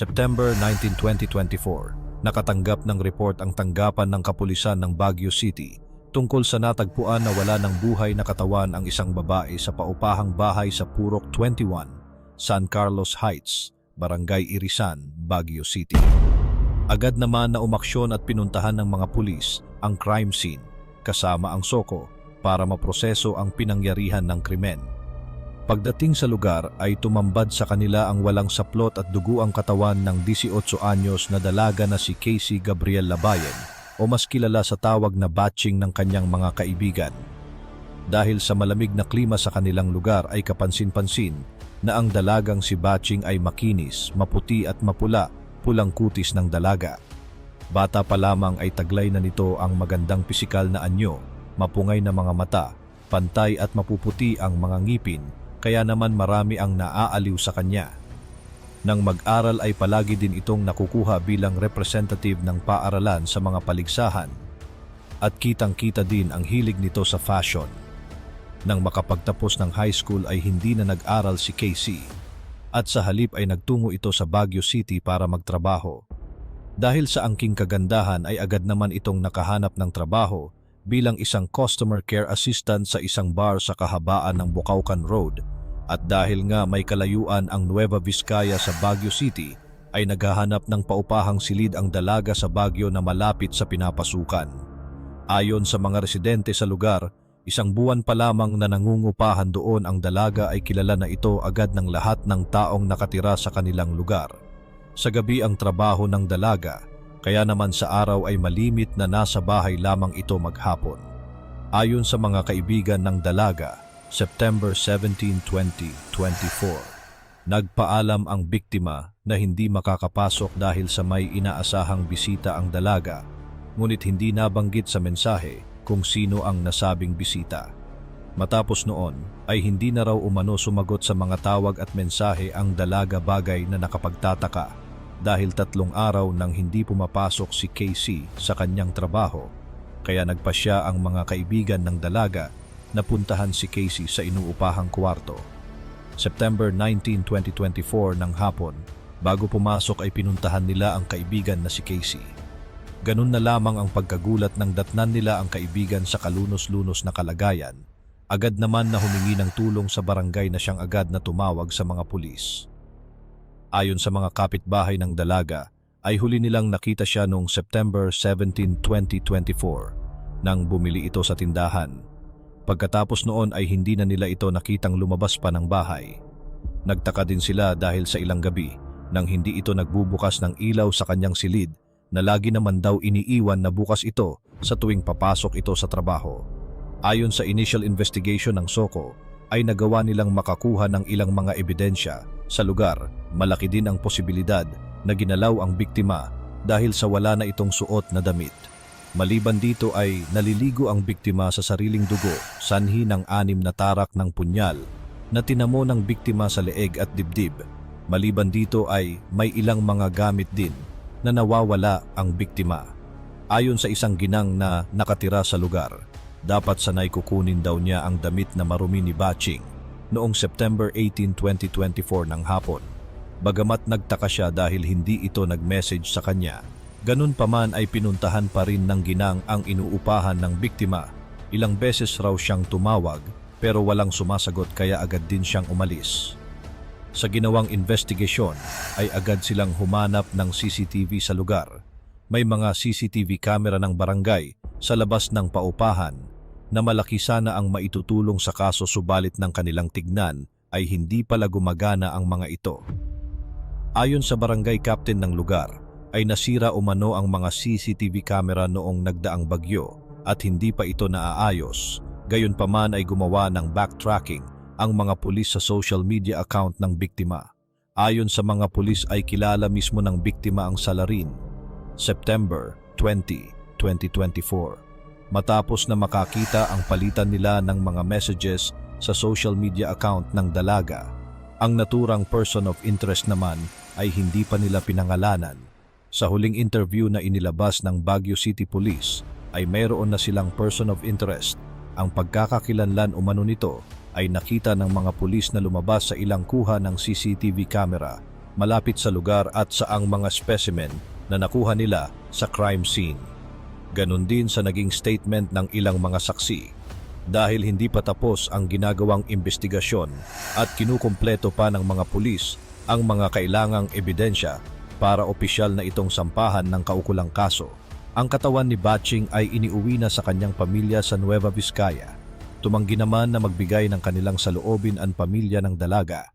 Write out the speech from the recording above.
September 19, 2024, nakatanggap ng report ang tanggapan ng kapulisan ng Baguio City tungkol sa natagpuan na wala ng buhay na katawan ang isang babae sa paupahang bahay sa Purok 21, San Carlos Heights, Barangay Irisan, Baguio City. Agad naman na umaksyon at pinuntahan ng mga pulis ang crime scene kasama ang soko para maproseso ang pinangyarihan ng krimen. Pagdating sa lugar ay tumambad sa kanila ang walang saplot at dugo ang katawan ng 18 anyos na dalaga na si Casey Gabriel Labayen o mas kilala sa tawag na batching ng kanyang mga kaibigan. Dahil sa malamig na klima sa kanilang lugar ay kapansin-pansin na ang dalagang si Batching ay makinis, maputi at mapula, pulang kutis ng dalaga. Bata pa lamang ay taglay na nito ang magandang pisikal na anyo, mapungay na mga mata, pantay at mapuputi ang mga ngipin, kaya naman marami ang naaaliw sa kanya. Nang mag-aral ay palagi din itong nakukuha bilang representative ng paaralan sa mga paligsahan. At kitang-kita din ang hilig nito sa fashion. Nang makapagtapos ng high school ay hindi na nag-aral si Casey. At sa halip ay nagtungo ito sa Baguio City para magtrabaho. Dahil sa angking kagandahan ay agad naman itong nakahanap ng trabaho bilang isang customer care assistant sa isang bar sa kahabaan ng Bukaucan Road at dahil nga may kalayuan ang Nueva Vizcaya sa Baguio City ay naghahanap ng paupahang silid ang dalaga sa Baguio na malapit sa pinapasukan. Ayon sa mga residente sa lugar, isang buwan pa lamang na nangungupahan doon ang dalaga ay kilala na ito agad ng lahat ng taong nakatira sa kanilang lugar. Sa gabi ang trabaho ng dalaga, kaya naman sa araw ay malimit na nasa bahay lamang ito maghapon. Ayon sa mga kaibigan ng dalaga, September 17, 2024, nagpaalam ang biktima na hindi makakapasok dahil sa may inaasahang bisita ang dalaga, ngunit hindi nabanggit sa mensahe kung sino ang nasabing bisita. Matapos noon ay hindi na raw umano sumagot sa mga tawag at mensahe ang dalaga bagay na nakapagtataka dahil tatlong araw nang hindi pumapasok si Casey sa kanyang trabaho kaya nagpa siya ang mga kaibigan ng dalaga na puntahan si Casey sa inuupahang kwarto. September 19, 2024 ng hapon, bago pumasok ay pinuntahan nila ang kaibigan na si Casey. Ganun na lamang ang pagkagulat ng datnan nila ang kaibigan sa kalunos-lunos na kalagayan. Agad naman na humingi ng tulong sa barangay na siyang agad na tumawag sa mga pulis. Ayon sa mga kapitbahay ng dalaga, ay huli nilang nakita siya noong September 17, 2024 nang bumili ito sa tindahan. Pagkatapos noon ay hindi na nila ito nakitang lumabas pa ng bahay. Nagtaka din sila dahil sa ilang gabi nang hindi ito nagbubukas ng ilaw sa kanyang silid na lagi naman daw iniiwan na bukas ito sa tuwing papasok ito sa trabaho. Ayon sa initial investigation ng Soko, ay nagawa nilang makakuha ng ilang mga ebidensya sa lugar. Malaki din ang posibilidad na ginalaw ang biktima dahil sa wala na itong suot na damit. Maliban dito ay naliligo ang biktima sa sariling dugo, sanhi ng anim na tarak ng punyal na tinamo ng biktima sa leeg at dibdib. Maliban dito ay may ilang mga gamit din na nawawala ang biktima. Ayon sa isang ginang na nakatira sa lugar, dapat sanay kukunin daw niya ang damit na marumi ni Batching noong September 18, 2024 ng hapon. Bagamat nagtaka siya dahil hindi ito nag-message sa kanya Ganun pa man ay pinuntahan pa rin ng ginang ang inuupahan ng biktima. Ilang beses raw siyang tumawag pero walang sumasagot kaya agad din siyang umalis. Sa ginawang investigasyon ay agad silang humanap ng CCTV sa lugar. May mga CCTV camera ng barangay sa labas ng paupahan na malaki sana ang maitutulong sa kaso subalit ng kanilang tignan ay hindi pala gumagana ang mga ito. Ayon sa barangay captain ng lugar, ay nasira umano ang mga CCTV camera noong nagdaang bagyo at hindi pa ito naaayos. Gayunpaman ay gumawa ng backtracking ang mga pulis sa social media account ng biktima. Ayon sa mga pulis ay kilala mismo ng biktima ang salarin. September 20, 2024. Matapos na makakita ang palitan nila ng mga messages sa social media account ng dalaga, ang naturang person of interest naman ay hindi pa nila pinangalanan sa huling interview na inilabas ng Baguio City Police ay mayroon na silang person of interest. Ang pagkakakilanlan umano nito ay nakita ng mga pulis na lumabas sa ilang kuha ng CCTV camera malapit sa lugar at saang mga specimen na nakuha nila sa crime scene. Ganon din sa naging statement ng ilang mga saksi dahil hindi pa tapos ang ginagawang investigasyon at kinukumpleto pa ng mga pulis ang mga kailangang ebidensya para opisyal na itong sampahan ng kaukulang kaso. Ang katawan ni Batching ay iniuwi na sa kanyang pamilya sa Nueva Vizcaya. Tumanggi naman na magbigay ng kanilang saloobin ang pamilya ng dalaga